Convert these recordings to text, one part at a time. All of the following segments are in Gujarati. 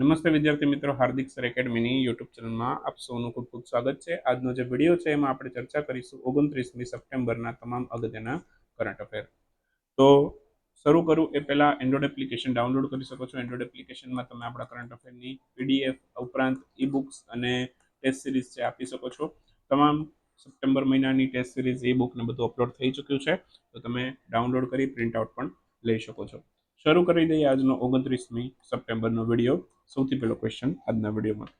નમસ્તે વિદ્યાર્થી મિત્રો, હાર્દિક સર એકેડમીની યુટ્યુબ ચેનલમાં આપ સૌનું ખૂબ ખૂબ સ્વાગત છે. આજનો જે વીડિયો છે એમાં આપણે ચર્ચા કરીશું ઓગણત્રીસમી સપ્ટેમ્બરના તમામ અગત્યના કરંટ અફેર. તો શરૂ કરું, એ પહેલાં એન્ડ્રોઇડ એપ્લિકેશન ડાઉનલોડ કરી શકો છો. એન્ડ્રોઇડ એપ્લિકેશનમાં તમે આપણા કરંટ અફેરની પીડીએફ ઉપરાંત ઈ બુક્સ અને ટેસ્ટ સિરીઝ છે આપી શકો છો. તમામ સપ્ટેમ્બર મહિનાની ટેસ્ટ સિરીઝ ઈ બુક ને બધું અપલોડ થઈ ચૂક્યું છે. તો તમે ડાઉનલોડ કરી પ્રિન્ટ આઉટ પણ લઈ શકો છો. શરૂ કરી દઈએ આજનો ઓગણત્રીસમી સપ્ટેમ્બરનો વીડિયો. સૌથી પહેલો ક્વેશ્ચન આજના વિડીયોમાં.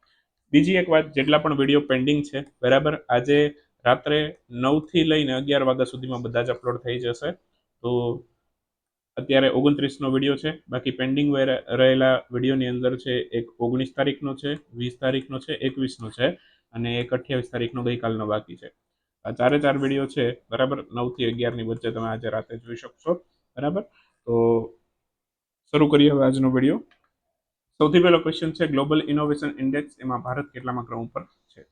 બીજી એક વાત, જેટલા પણ વીડિયો પેન્ડિંગ છે, બરાબર, આજે રાત્રે નવથી લઈને અગિયાર વાગ્યા સુધીમાં બધા જ અપલોડ થઈ જશે. તો અત્યારે ઓગણત્રીસનો વીડિયો છે, બાકી પેન્ડિંગ રહેલા વિડીયોની અંદર છે, એક ઓગણીસ તારીખનો છે, વીસ તારીખનો છે, એકવીસનો છે, અને એક અઠ્યાવીસ તારીખનો ગઈકાલનો બાકી છે. આ ચારે ચાર વીડિયો છે, બરાબર, નવથી અગિયારની વચ્ચે તમે આજે રાતે જોઈ શકશો, બરાબર? તો શરૂ કરીએ હવે આજનો વીડિયો સૌથી પહેલો ક્વેશ્ચન છે ગ્લોબલ ઇનોવેશન ઇન્ડેક્સ એમાં ભારત કેટલામાં ક્રમ ઉપર છે?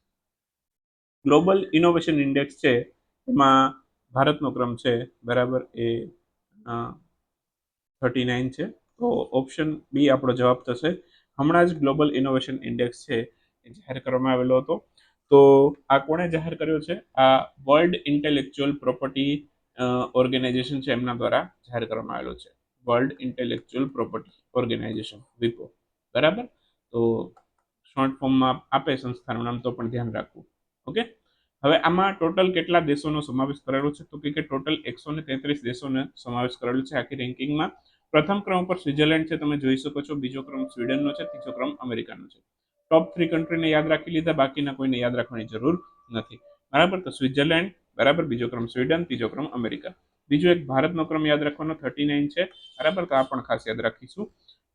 ગ્લોબલ ઇનોવેશન ઇન્ડેક્સ છે, એમાં ભારતનો ક્રમ છે, બરાબર, એ થર્ટી નાઇન છે. તો ઓપ્શન બી આપણો જવાબ થશે. હમણાં જ ગ્લોબલ ઇનોવેશન ઇન્ડેક્સ છે, એ જાહેર કરવામાં આવેલો હતો. તો આ કોણે જાહેર કર્યો છે? આ વર્લ્ડ ઇન્ટેલેક્ચ્યુઅલ પ્રોપર્ટી ઓર્ગેનાઇઝેશન છે, એમના દ્વારા જાહેર કરવામાં આવેલો છે. વર્લ્ડ ઇન્ટેલેક્ચ્યુઅલ પ્રોપર્ટી ઓર્ગેનાઇઝેશન, વિપો. બરાબર? તો શોર્ટ ફોર્મમાં આપે સંસ્થાનું નામ તો પણ ધ્યાન રાખવું. ઓકે? હવે આમાં ટોટલ કેટલા દેશોનો સમાવેશ કરેલો છે? તો કે ટોટલ એકસો ને તેત્રીસ દેશોનો સમાવેશ કરેલો છે આખી રેન્કિંગમાં. પ્રથમ ક્રમ પર સ્વિટરલેન્ડ છે, તમે જોઈ શકો છો. બીજો ક્રમ સ્વીડનનો છે, ત્રીજો ક્રમ અમેરિકાનો છે. ટોપ થ્રી કન્ટ્રીને યાદ રાખી લીધા, બાકીના કોઈને યાદ રાખવાની જરૂર નથી. બરાબર? તો સ્વિટરલેન્ડ બરાબર? બીજો ક્રમ સ્વીડન, ત્રીજો ક્રમ અમેરિકા. બીજો એક ભારતનો ક્રમ યાદ રાખવાનો થર્ટી નાઇન છે. બરાબર? તો આ પણ ખાસ યાદ રાખીશું.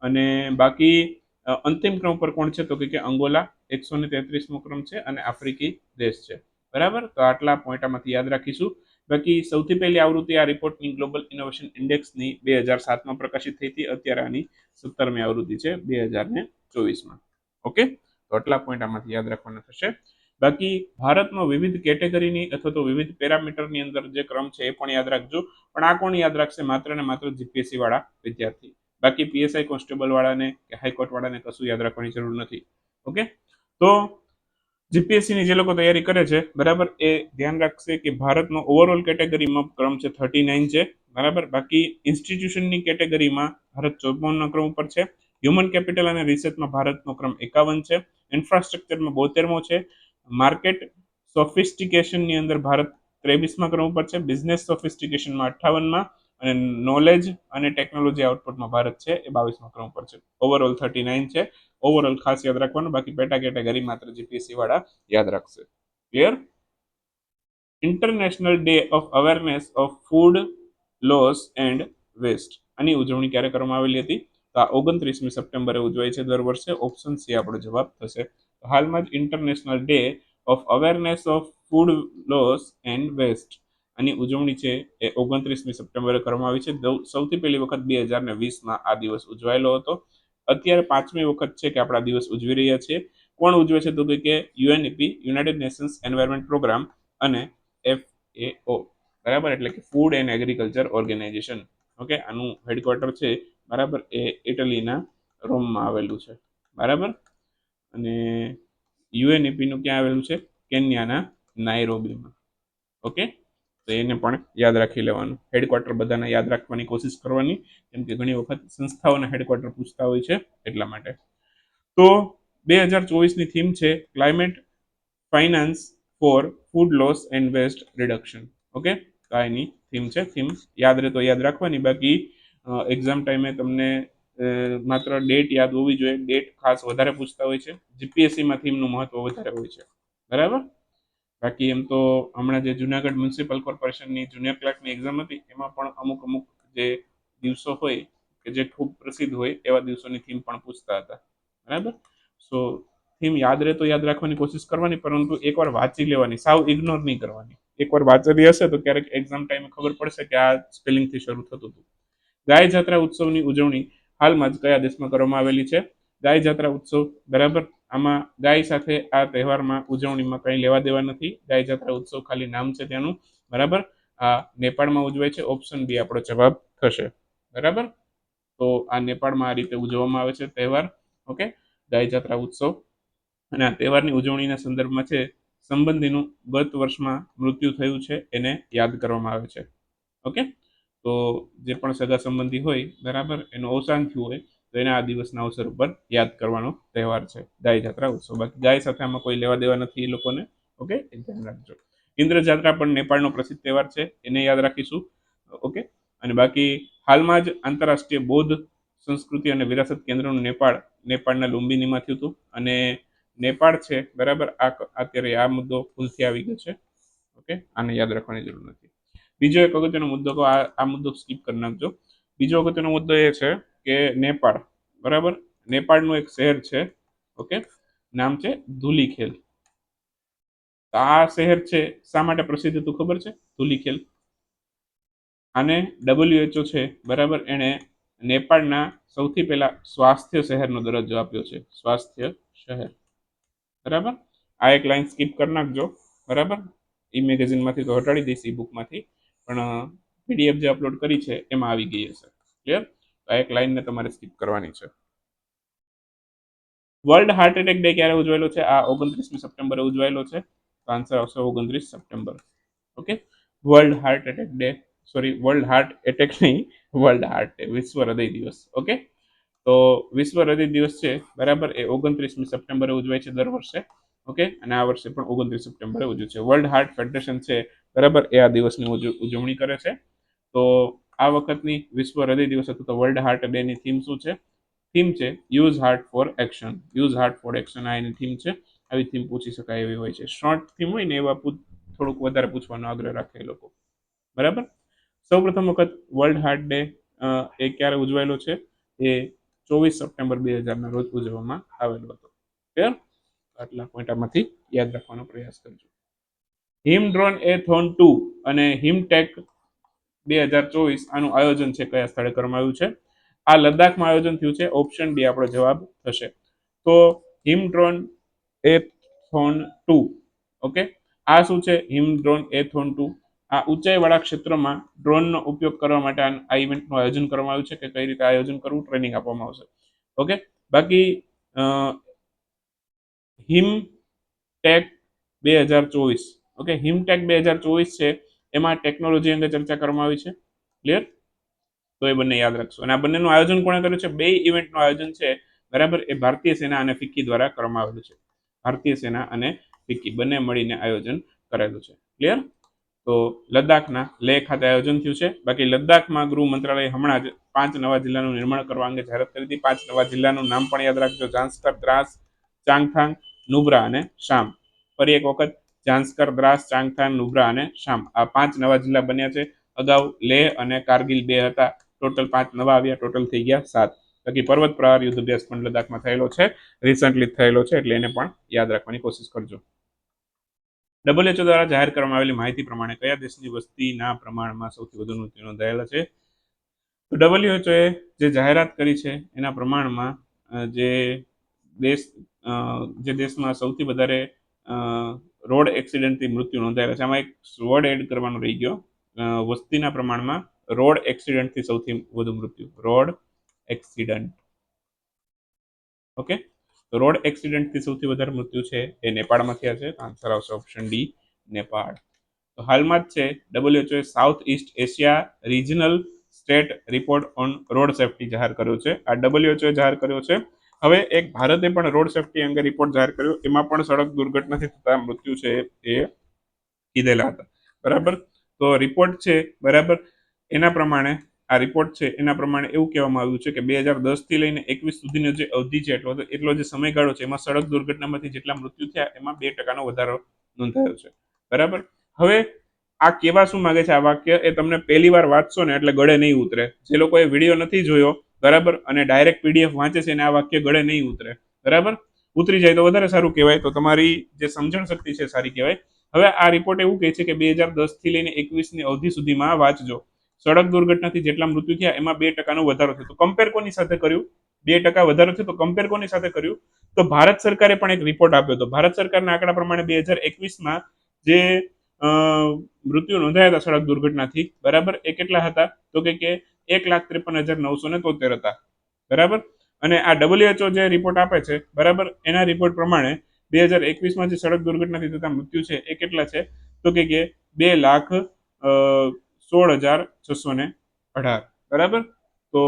અને બાકી અંતિમ ક્રમ પર કોણ છે? તો કે અંગોલા, એકસો ને તેત્રીસમો ક્રમ છે અને આફ્રિકી દેશ છે. બરાબર? તો આટલા પોઈન્ટ આમાંથી યાદ રાખીશું. બાકી, સૌથી પહેલી આવૃત્તિ આ રિપોર્ટની ગ્લોબલ ઇનોવેશન ઇન્ડેક્સની બે હજાર સાતમાં પ્રકાશિત થઈ હતી. અત્યારે આની સત્તરમી આવૃત્તિ છે, બે હજાર ને ચોવીસમાં. ઓકે? તો આટલા પોઈન્ટ આમાંથી યાદ રાખવાના થશે. બાકી ભારતમાં વિવિધ કેટેગરીની અથવા તો વિવિધ પેરામીટરની અંદર જે ક્રમ છે એ પણ યાદ રાખજો. પણ આ કોણ યાદ રાખશે? માત્ર ને માત્ર જીપીએસસી વાળા વિદ્યાર્થી. બાકી પીએસઆઈ કોન્સ્ટેબલ વાળાને કે હાઈકોર્ટ વાળાને કશું યાદ રાખવાની જરૂર નથી. ઓકે? તો જીપીએસસીની જે લોકો તૈયારી કરે છે, બરાબર, એ ધ્યાન રાખશે કે ભારતનો ઓવરઓલ કેટેગરીમાં ક્રમ છે થર્ટી નાઇન છે, બરાબર? બાકી ઇન્સ્ટિટ્યુશનની કેટેગરીમાં ભારત ચોપનનો ક્રમ ઉપર છે. હ્યુમન કેપિટલ અને રિસર્ચમાં ભારતનો ક્રમ એકાવન છે. ઇન્ફ્રાસ્ટ્રક્ચરમાં બોતેરમો છે. માર્કેટ સોફિસ્ટિકેશનની અંદર ભારત ત્રેવીસમાં ક્રમ ઉપર છે, બિઝનેસ સોફિસ્ટિકેશનમાં અઠ્ઠાવનમાં અને નોલેજ અને ટેકનોલોજી આઉટપુટમાં ભારત છે, એ બાવીસમાં ક્રમ પર છે. ઓવરઓલ થર્ટી નાઇન છે. ઓવરઓલ ખાસ યાદ રાખવાનું, બાકી પેટા કેટેગરી માત્ર જીપીએસસી વાળા યાદ રાખશે. Clear International Day of Awareness of Food Loss and Waste આની ઉજવણી ક્યારે કરવામાં આવેલી હતી? તો આ ઓગણત્રીસમી સપ્ટેમ્બરે ઉજવાય છે દર વર્ષે. ઓપ્શન સી આપણો જવાબ થશે. હાલમાં જ International Day of Awareness of Food Loss and Waste આની ઉજવણી છે એ ઓગણત્રીસમી સપ્ટેમ્બરે કરવામાં આવી છે. સૌથી પહેલી વખત બે હજાર ને વીસમાં આ દિવસ ઉજવાયેલો હતો. અત્યારે પાંચમી વખત છે કે આપણા દિવસ ઉજવી રહ્યા છીએ. કોણ ઉજવે છે તો કે UNEP, United Nations Environment Programme અને એફ એ ઓ. બરાબર? એટલે કે Food and Agriculture Organization. Okay? આનું હેડક્વાર્ટર છે બરાબર એ ઇટલીના રોમમાં આવેલું છે. બરાબર? અને યુએનઈપીનું ક્યાં આવેલું છે? કેન્યાના નાયરોબીમાં. ઓકે તો એને પણ યાદ રાખી લેવાનું. હેડક્વાર્ટર બધાને યાદ રાખવાની કોશિશ કરવાની. કેમ કે ઘણી વખત સંસ્થાઓના હેડક્વાર્ટર પૂછતા હોય છે એટલા માટે. તો બે હજાર ચોવીસની થીમ છે climate finance for food loss and waste reduction okay તો આ એની થીમ છે. થીમ યાદ રહે તો યાદ રાખવાની. બાકી એક્ઝામ ટાઈમે તમને માત્ર ડેટ યાદ હોવી જોઈએ. ડેટ ખાસ વધારે પૂછતા હોય છે. જીપીએસસીમાં થીમનું મહત્વ વધારે હોય છે. બરાબર? બાકી એમ તો હમણાં જે જુનાગઢ મ્યુનિસિપલ કોર્પોરેશનની જુનિયર ક્લાર્કની એક્ઝામ હતી, એમાં પણ અમુક અમુક જે દિવસો હોય કે જે ખૂબ પ્રસિદ્ધ હોય, એવા દિવસોની થીમ પણ પૂછતા હતા. બરાબર? સો થીમ યાદ રહે તો યાદ રાખવાની કોશિશ કરવાની, પરંતુ એકવાર વાંચી લેવાની. સાવ ઇગ્નોર નહીં કરવાની. એકવાર વાંચેલી હશે તો ક્યારેક એક્ઝામ ટાઈમે ખબર પડશે કે આ સ્પેલિંગથી શરૂ થતું હતું. ગાય જાત્રા ઉત્સવની ઉજવણી હાલમાં જ કયા દેશમાં કરવામાં આવેલી છે? ગાય જાત્રા ઉત્સવ, બરાબર? આમાં ગાય સાથે આ તહેવારમાં ઉજવણીમાં કંઈ લેવા દેવા નથી. ગાય જાત્રા ઉત્સવ ખાલી નામ છે ત્યાંનું બરાબર? આ નેપાળમાં ઉજવાય છે, ઓપ્શન બી આપણો જવાબ થશે, બરાબર? તો આ નેપાળમાં આ રીતે ઉજવવામાં આવે છે તહેવાર, ઓકે? ગાય જાત્રા ઉત્સવ. અને આ તહેવારની ઉજવણીના સંદર્ભમાં છે, સંબંધીનું ગત વર્ષમાં મૃત્યુ થયું છે, એને યાદ કરવામાં આવે છે, ઓકે? તો જે પણ સગા સંબંધી હોય, બરાબર, એનું અવસાન થયું હોય, તો એને આ દિવસના અવસર ઉપર યાદ કરવાનો તહેવાર છે, ગાય જાત્રા ઉત્સવ. બાકી ગાય સાથે આમાં કોઈ લેવા દેવા નથી એ લોકોને, ઓકે? ધ્યાન રાખજો. ઇન્દ્ર જાત્રા પણ નેપાળનો પ્રસિદ્ધ તહેવાર છે, એને યાદ રાખીશું, ઓકે? અને બાકી હાલમાં જ આંતરરાષ્ટ્રીય બૌદ્ધ સંસ્કૃતિ અને વિરાસત કેન્દ્રનું નેપાળ, નેપાળના લુંબિનીમાં થયું હતું. અને નેપાળ છે, બરાબર, આ અત્યારે આ મુદ્દો ભૂલથી આવી ગયો છે, ઓકે? આને યાદ રાખવાની જરૂર નથી. બીજો એક અગત્યનો મુદ્દો તો આ મુદ્દો સ્કીપ કરી નાખજો. બીજો અગત્યનો મુદ્દો એ છે કે નેપાળ, બરાબર? નેપાળનું એક શહેર છે, ઓકે? નામ છે ધુલીખેલ. આ શહેર છે, શા માટે પ્રસિદ્ધ હતું ખબર છે? ધુલીખેલ. અને ડબલ્યુએચઓ છે, બરાબર? એણે નેપાળના સૌથી પહેલા સ્વાસ્થ્ય શહેરનો દરજ્જો આપ્યો છે. સ્વાસ્થ્ય શહેર. બરાબર? આ એક લાઈન સ્કીપ કરી નાખજો. બરાબર? ઈ મેગેઝિનમાંથી તો હટાડી દઈશ, ઈ બુકમાંથી પણ પીડીએફ જે અપલોડ કરી છે, એમાં આવી ગઈ હશે. ક્લિયર આ એક લાઈનને તમારે સ્કીપ કરવાની છે. વર્લ્ડ હાર્ટ એટેક ડે ક્યારે ઉજવાયેલો છે? આ ઓગણત્રીસમી સપ્ટેમ્બરે ઉજવાયેલો છે. તો આન્સર આવશે ઓગણત્રીસ September. Okay world heart attack day sorry world heart attack નહીં વર્લ્ડ હાર્ટ ડે વિશ્વ હૃદય દિવસ. ઓકે તો વિશ્વ હૃદય દિવસ છે, બરાબર? એ ઓગણત્રીસમી સપ્ટેમ્બરે ઉજવાય છે દર વર્ષે. ઓકે અને આ વર્ષે પણ ઓગણત્રીસ સપ્ટેમ્બરે ઉજવે છે. વર્લ્ડ હાર્ટ ફેડરેશન છે બરાબર? એ આ દિવસની ઉજવણી કરે છે. તો આ વખતની વિશ્વ હૃદય દિવસ હતો, તો વર્લ્ડ હાર્ટ ડેની થીમ શું છે? થીમ છે use heart for action use heart for action આ એની થીમ છે. આવી થીમ પૂછી શકાય એવી હોય છે. શોર્ટ થીમ હોય ને, એવા થોડુંક વધારે પૂછવાનો આગ્રહ રાખે એ લોકો. બરાબર? સૌ પ્રથમ વખત વર્લ્ડ હાર્ટ ડે એ ક્યારે ઉજવાયેલો છે? એ ચોવીસ સપ્ટેમ્બર બે હજારના રોજ ઉજવવામાં આવેલો હતો. ક્લિયર આટલા પોઈન્ટમાંથી યાદ રાખવાનો પ્રયાસ કરજો. હિમ ડ્રોન એ થોન ટુ અને હિમટેક બે હજાર ચોવીસ આનું આયોજન છે કયા સ્થળે કરવામાં આવ્યું છે? આ લદ્દાખમાં આયોજન થયું છે. ઓપ્શન ડી આપણો જવાબ થશે. તો Him droneathon two, okay? આ શું છે? Him droneathon two. આ ઊંચાઈવાળા ક્ષેત્રમાં ડ્રોનનો ઉપયોગ કરવા માટે આ ઇવેન્ટનું આયોજન કરવામાં આવ્યું છે કે કઈ રીતે આયોજન કરવું, ટ્રેનિંગ આપવામાં આવશે. ઓકે? બાકી હિમ ટેક બે હજાર ચોવીસ ઓકે હિમટેક બે હજાર ચોવીસ છે. એમાં ટેકનોલોજી અંગે ચર્ચા કરવામાં આવી છે. ક્લિયર તો એ બંને યાદ રાખશો. અને આ બંનેનું આયોજન કોણે કર્યું છે? બે ઇવેન્ટનું આયોજન છે. બરાબર? એ ભારતીય સેના અને ફિક્કી દ્વારા કરવામાં આવેલું છે. ભારતીય સેના અને ફિક્કી બંને મળીને આયોજન કરેલું છે. ક્લિયર તો લદ્દાખના લેહ ખાતે આયોજન થયું છે. બાકી લદ્દાખમાં ગૃહ મંત્રાલય હમણાં જ પાંચ નવા જિલ્લાનું નિર્માણ કરવા અંગે જાહેરાત કરી હતી. પાંચ નવા જિલ્લાનું નામ પણ યાદ રાખજો. ઝાંસ્કર, દ્રાસ, ચાંગથાંગ, નુબ્રા અને શામ. ફરી એક વખત ઝાંસ્કર દ્રાસ, ચાંગથાન નુબ્રા અને શામ. આ પાંચ નવા જિલ્લા બન્યા છે. અગાઉ લેહ અને કારગિલ બે હતા. ટોટલ પાંચ નવા આવ્યા. ટોટલ થઈ ગયા સાત. બાકી પર્વત પ્રહાર યુદ્ધ અભ્યાસ પણ લદ્દાખમાં થયેલો છે. રિસન્ટલી થયેલો છે એટલે એને પણ યાદ રાખવાની કોશિશ કરજો. ડબલ્યુએચઓ દ્વારા જાહેર કરવામાં આવેલી માહિતી પ્રમાણે કયા દેશની વસ્તીના પ્રમાણમાં સૌથી વધુ મૃત્યુ નોંધાયેલા છે? તો ડબલ્યુએચઓએ જે જાહેરાત કરી છે, એના પ્રમાણમાં જે દેશ જે દેશમાં સૌથી વધારે રોડ એક્સિડન્ટથી મૃત્યુ નોંધાયેલા છે. આમાં એક વર્ડ એડ કરવાનો રહી ગયો. વસ્તીના પ્રમાણમાં રોડ એક્સિડન્ટથી સૌથી વધુ મૃત્યુ. Road accident. ઓકે? તો રોડ એક્સિડન્ટથી સૌથી વધારે મૃત્યુ છે એ નેપાળમાં થયા છે. આન્સર આવશે ઓપ્શન ડી, નેપાળ. તો હાલમાં જ છે ડબલ્યુએચઓએ South East Asia regional state report on road safety જાહેર કર્યો છે. આ ડબલ્યુએચઓએ જાહેર કર્યો છે હવે એક ભારતે પણ રોડ સેફ્ટી અંગે રિપોર્ટ જાહેર કર્યો. એમાં પણ સડક દુર્ઘટનાથી થતા મૃત્યુ છે એ કીધેલા હતા. બરાબર? તો રિપોર્ટ છે, બરાબર? એના પ્રમાણે, આ રિપોર્ટ છે, એના પ્રમાણે એવું કહેવામાં આવ્યું છે કે બે હજાર દસથી લઈને એકવીસ સુધીનો જે અવધિ છે, એટલો એટલો જે સમયગાળો છે, એમાં સડક દુર્ઘટનામાંથી જેટલા મૃત્યુ થયા, એમાં બે ટકાનો વધારો નોંધાયો છે. બરાબર? હવે આ કેવા શું માગે છે આ વાક્ય એ તમને પહેલી વાર વાંચશો ને એટલે ગળે નહીં ઉતરે. જે લોકોએ વીડિયો નથી જોયો બરાબર? અને ડાયરેક્ટ પીડીએફ વાંચે છે અને આ વાક્ય ગળે નહીં ઉતરે. બરાબર? ઉતરી જાય તો વધારે સારું કહેવાય. તો તમારી જે સમજણ શક્તિ છે સારી કહેવાય. હવે આ રિપોર્ટ એવું કહે છે કે બે હજાર દસથી લઈને એકવીસની અવધિ સુધીમાં વાંચજો. સડક દુર્ઘટનાથી જેટલા મૃત્યુ થયા, એમાં બે ટકાનો વધારો થયો. તો કમ્પેર કોની સાથે કર્યું? બે ટકા વધારો થયો, તો કમ્પેર કોની સાથે કર્યું? તો ભારત સરકારે પણ એક રિપોર્ટ આપ્યો હતો. ભારત સરકારના આંકડા પ્રમાણે બે હજાર એકવીસમાં જે મૃત્યુ નોંધાયા હતા સડક દુર્ઘટનાથી, બરાબર? એ કેટલા હતા? તો કે એક લાખ ત્રેપન હજાર નવસો ને તોતેર હતા. બરાબર? અને આ ડબલ્યુએચઓ જે રિપોર્ટ આપે છે, બરાબર? એના રિપોર્ટ પ્રમાણે બે હજાર એકવીસમાં જે સડક દુર્ઘટનાથી થતા મૃત્યુ છે, એ કેટલા છે? તો કે બે લાખ સોળ હજાર છસો ને અઢાર. બરાબર? તો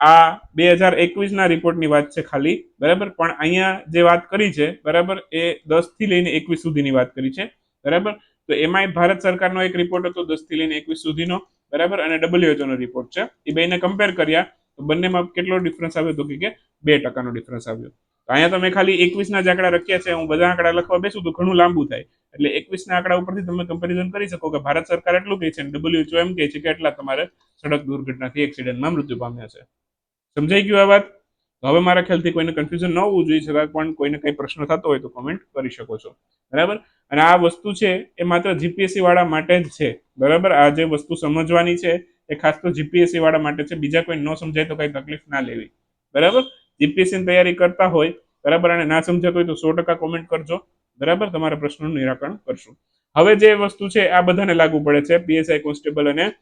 આ બે હજાર એકવીસના રિપોર્ટની વાત છે ખાલી, બરાબર? પણ અહીંયા જે વાત કરી છે, બરાબર? એ દસથી લઈને એકવીસ સુધીની વાત કરી છે, બરાબર? તો એમાંય ભારત સરકારનો એક રિપોર્ટ હતો, દસથી લઈને એકવીસ સુધીનો. બરાબર? અને ડબલ્યુએચઓનો રિપોર્ટ છે. એ બેને કમ્પેર કર્યા, તો બંનેમાં કેટલો ડિફરન્સ આવ્યો? તો કે બે ટકાનો ડિફરન્સ આવ્યો. તો અહીંયા તમે ખાલી એકવીસના જ આંકડા રખ્યા છે. હું બધા આંકડા લખવા બેસું તો ઘણું લાંબુ થાય. એટલે એકવીસના આંકડા ઉપરથી તમે કમ્પેરિઝન કરી શકો કે ભારત સરકાર એટલું કહે છે WHO એમ કહે છે કે એટલા તમારે સડક દુર્ઘટનાથી એક્સિડન્ટમાં મૃત્યુ પામ્યા છે. સમજાઈ ગયું આ વાત? હવે મારા ખ્યાલથી કોઈને કન્ફ્યુઝન ન હોવું જોઈએ, છતાં પણ કોઈને કંઈ પ્રશ્ન થતો હોય તો કોમેન્ટ કરી શકો છો. બરાબર? અને આ વસ્તુ છે એ માત્ર જીપીએસસી વાળા માટે જ છે. બરાબર? આ જે વસ્તુ સમજવાની છે એ ખાસ તો જીપીએસસી વાળા માટે છે. બીજા કોઈ ન સમજાય તો કંઈ તકલીફ ના લેવી. બરાબર? જીપીએસસી ની તૈયારી કરતા હોય, બરાબર? અને ના સમજાતું હોય તો સો ટકા કોમેન્ટ કરજો. બરાબર? તમારા પ્રશ્નોનું નિરાકરણ કરશું. હવે જે વસ્તુ છે, આ બધાને લાગુ પડે છે. પીએસઆઈ કોન્સ્ટેબલ અને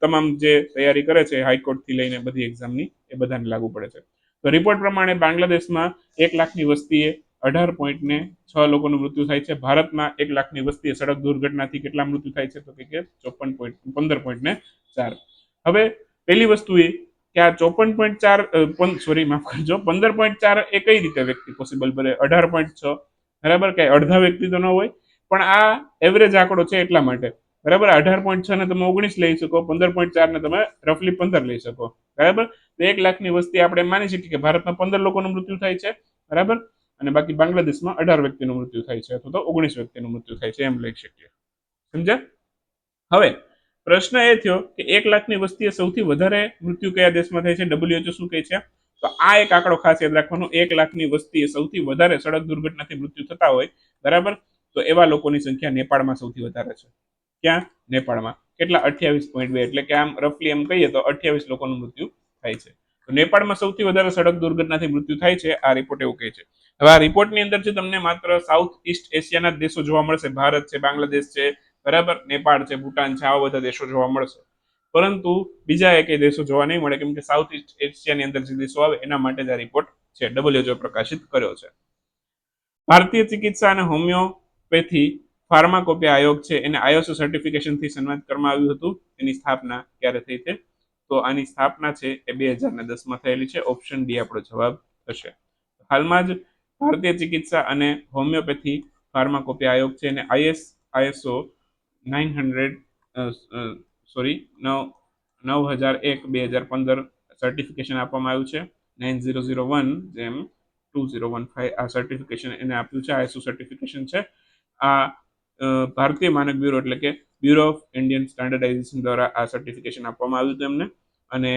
તમામ જે તૈયારી કરે છે, હાઈકોર્ટથી લઈને બધી એક્ઝામની એ બધાને લાગુ પડે છે. તો રિપોર્ટ પ્રમાણે બાંગ્લાદેશમાં એક લાખની વસ્તીએ અઢાર પોઈન્ટને છ લોકોનું મૃત્યુ થાય છે. ભારતમાં એક લાખની વસ્તીએ સડક દુર્ઘટનાથી કેટલા મૃત્યુ થાય છે તો કે ચોપન પોઈન્ટ પંદર પોઈન્ટ ને ચાર. હવે પહેલી વસ્તુ એ કે આ ચોપન પોઈન્ટ ચાર સોરી માફ કરજો. પંદર પોઈન્ટ ચાર એ કઈ રીતે વ્યક્તિ પોસિબલ બને? અઢાર પોઈન્ટ છ. બરાબર? કે અડધા વ્યક્તિ તો ન હોય. પણ આ એવરેજ આંકડો છે એટલા માટે. બરાબર? અઢાર પોઈન્ટ છ ને તમે ઓગણીસ લઈ શકો, પંદર પોઈન્ટ ચાર ને તમે રફલી પંદર લઈ શકો. બરાબર? એક લાખની વસ્તી આપણે માની શકીએ કે ભારતમાં પંદર લોકોનું મૃત્યુ થાય છે, બરાબર? અને બાકી બાંગ્લાદેશમાં અઢાર વ્યક્તિનું મૃત્યુ થાય છે અથવા તો ઓગણીસ વ્યક્તિનું મૃત્યુ થાય છે, એમ લઈ શકીએ. સમજ્યા? હવે, પ્રશ્ન એ થયો કે એક લાખની વસ્તીએ સૌથી વધારે મૃત્યુ કયા દેશમાં થાય છે? ડબ્લ્યુએચઓ શું કહે છે? તો આ એક આંકડો ખાસ યાદ રાખવાનો, એક લાખની વસ્તીએ સૌથી વધારે સડક દુર્ઘટનાથી મૃત્યુ થતા હોય, બરાબર? તો એવા લોકોની સંખ્યા નેપાળમાં સૌથી વધારે છે. ક્યાં? નેપાળમાં. કેટલા? અઠ્યાવીસ પોઈન્ટ બે. એટલે કે આમ રફલી એમ કહીએ તો અઠ્યાવીસ લોકોનું મૃત્યુ થાય છે. તો નેપાળમાં સૌથી વધારે સડક દુર્ઘટનાથી મૃત્યુ થાય છે, આ રિપોર્ટ એવું કહે છે. હવે આ રિપોર્ટની અંદર છે તમને માત્ર સાઉથ ઈસ્ટ એશિયાના દેશો જોવા મળશે. ભારત છે, બાંગ્લાદેશ છે, બરાબર? નેપાળ છે, ભૂટાન છે, આવા બધા દેશો જોવા મળશે. પરંતુ બીજા એકેય દેશો જોવા નહીં મળે, કેમ કે સાઉથ ઈસ્ટ એશિયાની અંદર જે દેશો આવે, એના માટે જ આ રિપોર્ટ છે ડબલ્યુએચઓ પ્રકાશિત કર્યો છે. ભારતીય ચિકિત્સા અને હોમિયોપેથી ફાર્માકોપિયા આયોગ છે, એને આઈએસઓ સર્ટિફિકેશનથી સન્માનિત કરવામાં આવ્યું હતું. એની સ્થાપના ક્યારે થઈ છે? તો આની સ્થાપના છે એ બે હજાર ને દસમાં થયેલી છે. ઓપ્શન ડી આપણો જવાબ થશે હાલમાં જ ભારતીય ચિકિત્સા અને હોમિયોપેથી ફાર્માકોપિયા આયોગ છે એને IS, ISO nine hundred sorry, નવ નવ હજાર એક, બે હજાર પંદર સર્ટિફિકેશન આપવામાં આવ્યું છે. નાઇન ઝીરો ઝીરો વન જેમ ટુ ઝીરો વન ફાઇવ આ સર્ટિફિકેશન એને આપ્યું છે. આઈએસઓ સર્ટિફિકેશન છે. આ ભારતીય માનક બ્યુરો એટલે કે બ્યુરો ઓફ ઇન્ડિયન સ્ટાન્ડર્ડાઇઝેશન દ્વારા આ સર્ટિફિકેશન આપવામાં આવ્યું હતું એમને. અને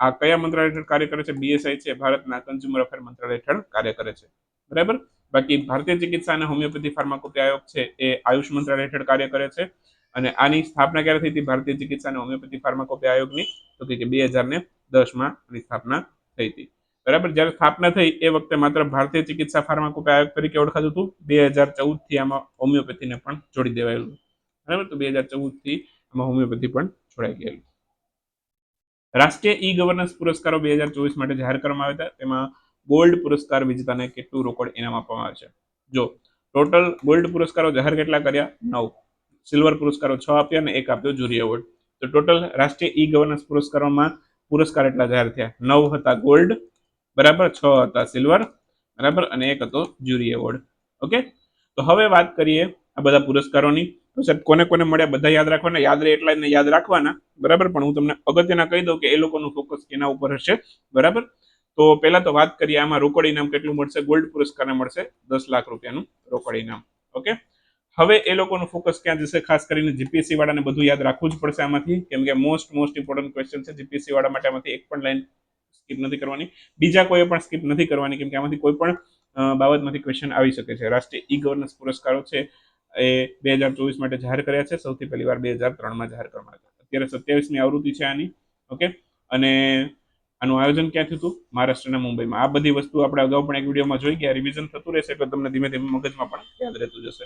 આ કયા મંત્રાલય હેઠળ કાર્ય કરે છે? બીએસઆઈ છે, ભારતના કન્ઝ્યુમર અફેર મંત્રાલય હેઠળ કાર્ય કરે છે. બરાબર? બાકી ભારતીય ચિકિત્સા અને હોમિયોપેથી ફાર્માકોપી આયોગ છે, એ આયુષ મંત્રાલય હેઠળ કાર્ય કરે છે. અને આની સ્થાપના ક્યારે થઈ હતી? ભારતીય ચિકિત્સા અને હોમિયોપેથી ફાર્માકોપી આયોગની, તો કે બે હજાર ને દસમાં આની સ્થાપના થઈ હતી. બરાબર? જ્યારે સ્થાપના થઈ, એ વખતે માત્ર ભારતીય ચિકિત્સા ફાર્માકોપી આયોગ તરીકે ઓળખાતું હતું. બે હજાર ચૌદથી આમાં હોમિયોપેથીને પણ જોડી દેવાયેલું બરાબર? તો બે હજાર ચૌદથી આમાં હોમિયોપેથી પણ જોડાઈ ગયેલું રાષ્ટ્રીય ઈ ગવર્નન્સ પુરસ્કારો બે હજાર ચોવીસ માટે જાહેર કરવામાં આવ્યા હતા. તેમાં ગોલ્ડ પુરસ્કાર વિજેતાને કેટલું રોકડ ઇનામ આપવામાં આવે છે? જો, ટોટલ ગોલ્ડ પુરસ્કારો જાહેર કેટલા કર્યા? નવ. સિલ્વર પુરસ્કારો છ આપ્યા અને એક આપ્યો જુરી એવોર્ડ. તો ટોટલ રાષ્ટ્રીય ઈ ગવર્નન્સ પુરસ્કારોમાં પુરસ્કાર એટલા જાહેર થયા. નવ હતા ગોલ્ડ બરાબર? છ હતા સિલ્વર બરાબર? અને એક હતો જ્યુરી એવોર્ડ ઓકે તો હવે વાત કરીએ આ બધા પુરસ્કારોની. તો સાહેબ, કોને કોને મળ્યા બધા યાદ રાખવાના? યાદ રહે એટલા યાદ રાખવાના. બરાબર? પણ હું તમને અગત્યના કહી દઉં કે એ લોકોનું ફોકસ કેના ઉપર હશે? બરાબર? તો પહેલા તો વાત કરીએ આમાં રોકડ ઇનામ કેટલું મળશે? ગોલ્ડ પુરસ્કારને મળશે દસ લાખ રૂપિયાનું રોકડ ઇનામ ઓકે હવે એ લોકોનું ફોકસ ક્યાં જશે? ખાસ કરીને જીપીએસસી વાળાને બધું યાદ રાખવું જ પડશે આમાંથી. કેમ કે મોસ્ટ મોસ્ટ ઇમ્પોર્ટન્ટ ક્વેશ્ચન છે જીપીએસસી વાળા માટે આમાંથી એક પણ લાઈન સ્કીપ નથી કરવાની. બીજા કોઈ પણ સ્કીપ નથી કરવાની, કેમ કે આમાંથી કોઈ પણ બાબતમાંથી ક્વેશ્ચન આવી શકે છે. રાષ્ટ્રીય ઈ ગવર્નન્સ પુરસ્કારો છે એ બે હજાર ચોવીસ માટે જાહેર કર્યા છે. સૌથી પહેલી વાર બે હજાર ત્રણમાં જાહેર કરવામાં આવ્યા અત્યારે સત્યાવીસમી આવૃત્તિ છે આની, ઓકે? અને આનું આયોજન ક્યાં થયું હતું? મહારાષ્ટ્રના મુંબઈમાં. આ બધી વસ્તુ આપણે અગાઉ પણ એક વિડીયોમાં જોઈ ગયા. રિવિઝન થતું રહેશે એટલે તમને ધીમે ધીમે મગજમાં પણ યાદ રહેતું જશે.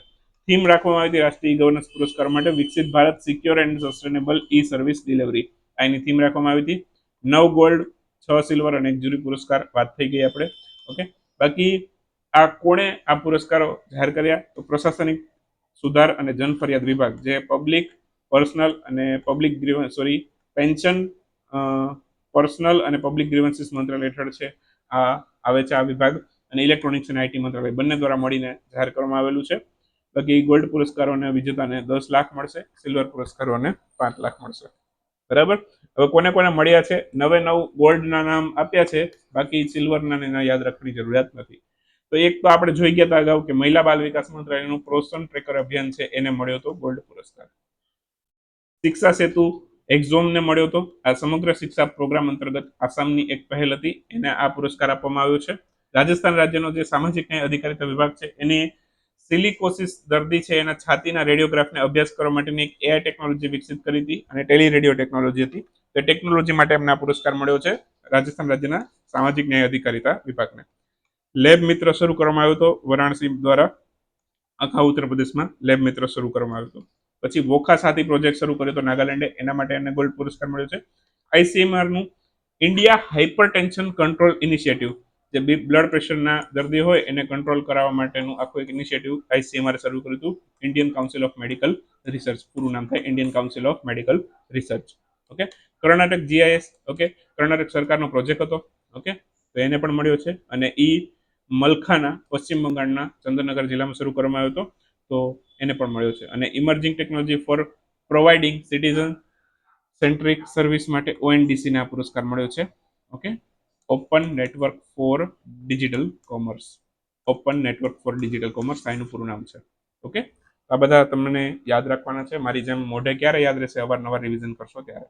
થીમ રાખવામાં આવી હતી રાષ્ટ્રીય ગવર્નન્સ પુરસ્કાર માટે વિકસિત Bharat secure and sustainable e service delivery આ એની થીમ રાખવામાં આવી હતી. નવ ગોલ્ડ છ સિલ્વર અને એક જ્યુરી પુરસ્કાર વાત થઈ ગઈ આપણે. ઓકે? બાકી આ કોણે આ પુરસ્કારો જાહેર કર્યા? તો પ્રશાસનિક સુધાર અને જન ફરિયાદ વિભાગ, જે પબ્લિક પર્સનલ અને public grievance sorry pension personal અને પબ્લિક ગ્રીવન્સીસ મંત્રાલય હેઠળ છે આ, આવે છે આ વિભાગ. અને ઇલેક્ટ્રોનિક્સ અને આઈટી મંત્રાલય બંને દ્વારા મળીને જાહેર કરવામાં આવેલું છે. બાકી ગોલ્ડ પુરસ્કારોને વિજેતાને દસ લાખ મળશે, સિલ્વર પુરસ્કારોને પાંચ લાખ મળશે. બરાબર? હવે કોને કોને મળ્યા છે? નવે નવ ગોલ્ડના નામ આપ્યા છે. બાકી સિલ્વરના યાદ રાખવાની જરૂરિયાત નથી. તો એક તો આપણે જોઈ ગયા હતા અગાઉ કે મહિલા બાલ વિકાસ મંત્રાલયનું પ્રોત્સાહન ટ્રેકર અભિયાન છે, એને મળ્યો હતો ગોલ્ડ પુરસ્કાર. શિક્ષા સેતુ એક્ઝોમને મળ્યો હતો આ સમગ્ર શિક્ષા પ્રોગ્રામ અંતર્ગત આસામની એક પહેલ હતી. એને આ પુરસ્કાર આપવામાં આવ્યો છે. રાજસ્થાન રાજ્યનો જે સામાજિક ન્યાય અધિકારીતા વિભાગ છે, એની સિલિકોસિસ દર્દી છે, એના છાતીના રેડિયોગ્રાફને અભ્યાસ કરવા માટેની એક એઆઈ ટેકનોલોજી વિકસિત કરી હતી અને ટેલી રેડિયો ટેકનોલોજી હતી. તે ટેકનોલોજી માટે એમને આ પુરસ્કાર મળ્યો છે. રાજસ્થાન રાજ્યના સામાજિક ન્યાય અધિકારીતા વિભાગને. લેબ મિત્ર શરૂ કરવામાં આવ્યો હતો. વારાણસી દ્વારા આખા ઉત્તર પ્રદેશમાં લેબ મિત્ર શરૂ કરવામાં આવ્યો હતો. પછી વોખા સાથી પ્રોજેક્ટ શરૂ કર્યો હતો નાગાલેન્ડે. એના માટે એને ગોલ્ડ પુરસ્કાર મળ્યો છે. આઈસીએમઆરનું India hypertension control initiative, જે બ્લડ પ્રેશરના દર્દી હોય એને કંટ્રોલ કરાવવા માટેનું આખું એક ઇનિશિયેટિવ આઈસીએમઆર શરૂ કર્યું હતું. Indian Council of Medical Research. પૂરું નામ થાય Indian Council of Medical Research. Okay? Karnataka GIS okay? Karnataka સરકારનો પ્રોજેક્ટ હતો, ઓકે? તો એને પણ મળ્યો છે અને ઈ મલખાના, પશ્ચિમ બંગાળના ચંદ્રનગર જિલ્લામાં શરૂ કરવામાં આવ્યો હતો, તો એને પણ મળ્યો છે. અને emerging technology for providing citizen centric service માટે ઓએનડીસીને આ પુરસ્કાર મળ્યો છે, okay? Open Network for Digital Commerce Open Network for Digital Commerce આનું પૂરું નામ છે, ઓકે? આ બધા તમને યાદ રાખવાના છે. મારી જેમ મોઢે ક્યારે યાદ રહેશે? અવારનવાર રિવિઝન કરશો ત્યારે.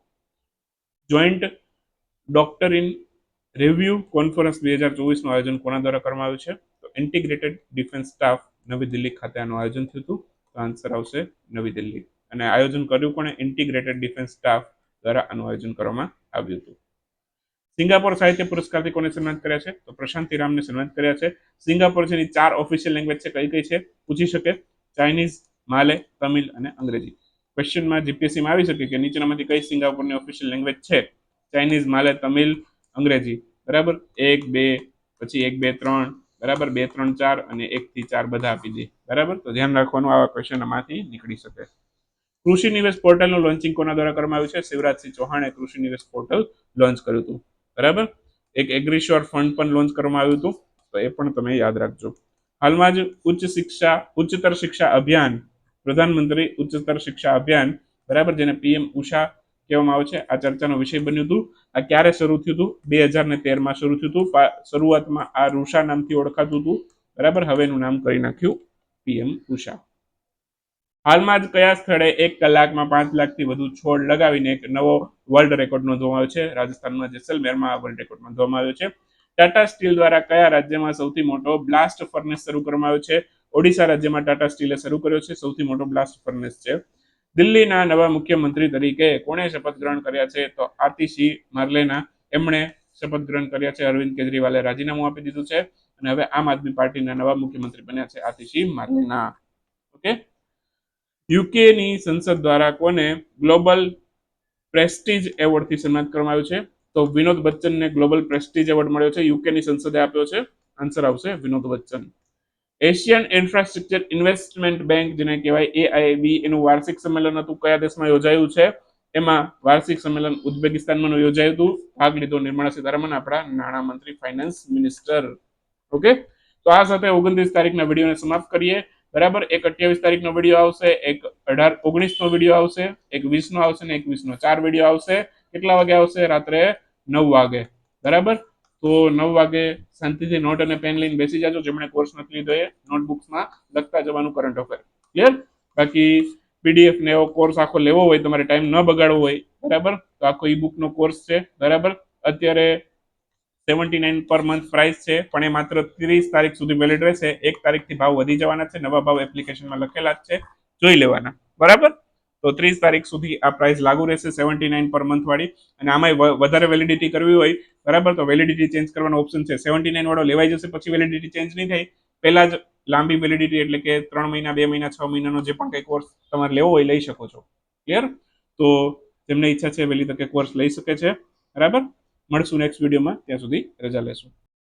Joint doctor in review conference બે હજાર ચોવીસનું આયોજન કોના દ્વારા કરવામાં આવ્યું છે? તો ઇન્ટિગ્રેટેડ ડિફેન્સ સ્ટાફ નવી દિલ્હી ખાતે આનું આયોજન થયું હતું. તો આન્સર આવશે નવી દિલ્હી. અને આયોજન કર્યું કોણે? ઇન્ટિગ્રેટેડ ડિફેન્સ સ્ટાફ દ્વારા આનું આયોજન કરવામાં આવ્યું હતું. સિંગાપોર સાહિત્ય પુરસ્કારથી કોને સન્માનિત કર્યા છે? તો પ્રશાંત રામને સન્માનિત કર્યા છે. સિંગાપોર જેની ચાર ઓફિશિયલ લેંગ્વેજ છે, કઈ કઈ છે? પૂછી શકે. ચાઇનીઝ માલે તમિલ અને અંગ્રેજી. ક્વેશ્ચનમાં જીપીએસસીમાં આવી શકે કે નીચેનામાંથી કઈ સિંગાપુરની ઓફિશિયલ લેંગ્વેજ છે? ચાઇનીઝ માલે તમિલ અંગ્રેજી. બરાબર? એક, બે, પછી એક, બે, ત્રણ. બરાબર? બે, ત્રણ, ચાર અને એકથી ચાર બધા આપી દે. બરાબર? તો ધ્યાન રાખવાનું આવા ક્વેશ્ચન આમાંથી નીકળી શકે. કૃષિ નિવેશ પોર્ટલનું લોન્ચિંગ કોના દ્વારા કરવામાં આવ્યું છે? શિવરાજસિંહ ચૌહાણે કૃષિ નિવેશ પોર્ટલ લોન્ચ કર્યું હતું. બરાબર? એક એગ્રીશ્યોર ફંડ પણ લોન્ચ કરવામાં આવ્યું હતું. તો એ પણ તમે યાદ રાખજો. હાલમાં જ ઉચ્ચ શિક્ષા, ઉચ્ચતર શિક્ષા અભિયાન, પ્રધાનમંત્રી ઉચ્ચતર શિક્ષા અભિયાન, બરાબર, જેને પીએમ ઉષા કહેવામાં આવે છે. આ ચર્ચાનો વિષય બન્યું હતું. આ ક્યારે શરૂ થયું હતું? બે હજાર ને તેરમાં શરૂ થયું હતું. શરૂઆતમાં આ રૂષા નામથી ઓળખાતું હતું. બરાબર હવેનું નામ કરી નાખ્યું પીએમ ઉષા. હાલમાં જ કયા સ્થળે એક કલાકમાં પાંચ લાખથી વધુ છોડ લગાવીને એક નવો વર્લ્ડ રેકોર્ડ નોંધવામાં આવ્યો છે? રાજસ્થાનમાં જેસલમેરમાં આ વર્લ્ડ રેકોર્ડ નોંધવામાં આવ્યો છે. ટાટા સ્ટીલ દ્વારા કયા રાજ્યમાં સૌથી મોટો બ્લાસ્ટ ફર્નેસ શરૂ કરવામાં આવ્યો છે? ઓડિશા રાજ્યમાં ટાટા સ્ટીલે શરૂ કર્યો છે. સૌથી મોટો બ્લાસ્ટ ફર્નેસ છે. દિલ્હીના નવા મુખ્યમંત્રી તરીકે કોણે શપથ ગ્રહણ કર્યા છે? તો આતિશી માર્લેના એમણે શપથ ગ્રહણ કર્યા છે. અરવિંદ કેજરીવાલે રાજીનામું આપી દીધું છે. અને હવે આમ આદમી પાર્ટીના નવા મુખ્યમંત્રી બન્યા છે આતિશી માર્લેના. ઓકે? યુકેની સંસદ દ્વારા કોને ગ્લોબલ પ્રેસ્ટીજ એવોર્ડથી સન્માનિત કરવામાં આવ્યું છે? તો વિનોદ બચ્ચનને ગ્લોબલ પ્રેસ્ટીજ એવોર્ડ મળ્યો છે. યુકેની સંસદે આપ્યો છે. આન્સર આવશે Vinod Bachchan. Asian Infrastructure Investment Bank, જેને કહેવાય એઆઈબી એનું વાર્ષિક સંમેલન હતું. કયા દેશમાં યોજાયું છે? એમાં વાર્ષિક સંમેલન ઉઝબેકિસ્તાનમાં યોજાયું હતું. ભાગ લીધો નિર્મળા સીતારામન, આપણા નાણામંત્રી ફાઇનાન્સ મિનિસ્ટર. ઓકે? તો આ સાથે ઓગણત્રીસ તારીખના વિડીયોને સમાપ્ત કરીએ. બરાબર? એક અઠ્યાવીસ તારીખનો વીડિયો આવશે, એક અઢાર, ઓગણીસનો વીડિયો આવશે, એક વીસનો આવશે ને એકવીસનો ચાર વીડિયો આવશે. કેટલા વાગે આવશે? રાત્રે નવ વાગે. બરાબર? તો નવ વાગે શાંતિથી નોટ અને પેન લઈને બેસી જાજો. જેમણે કોર્સ નથી લીધો એ નોટબુક્સમાં લખતા જવાનું કરંટ અફેર ક્લિયર બાકી પીડીએફ ને એવો કોર્સ આખો લેવો હોય, તમારે ટાઈમ ન બગાડવો હોય, બરાબર? તો આખો ઈ બુકનો કોર્સ છે, બરાબર? અત્યારે સેવન્ટી નાઇન પર મંથ પ્રાઇસ છે, પણ એ માત્ર ત્રીસ તારીખ સુધી વેલિડ રહેશે. એક તારીખથી ભાવ વધી જવાના છે. નવા ભાવ એપ્લિકેશનમાં લખેલા જ છે. જોઈ લેવાના. બરાબર? તો ત્રીસ તારીખ સુધી આ પ્રાઇસ લાગુ રહેશે સેવન્ટી નાઇન પર મંથ વાળી. અને આમાં વધારે વેલિડિટી કરવી હોય, બરાબર? તો વેલિડિટી ચેન્જ કરવાનો ઓપ્શન છે. સેવન્ટી નાઇન વાળો લેવાઈ જશે પછી વેલિડિટી ચેન્જ નહીં થાય. પહેલા જ લાંબી વેલિડિટી એટલે કે ત્રણ મહિના, બે મહિના, છ મહિનાનો જે પણ કંઈ કોર્સ તમારે લેવો હોય લઈ શકો છો. ક્લિયર તો જેમને ઈચ્છા છે વહેલી તકે કોર્સ લઈ શકે છે. બરાબર? મળશું નેક્સ્ટ વિડીયોમાં ત્યાં સુધી રજા લેશું.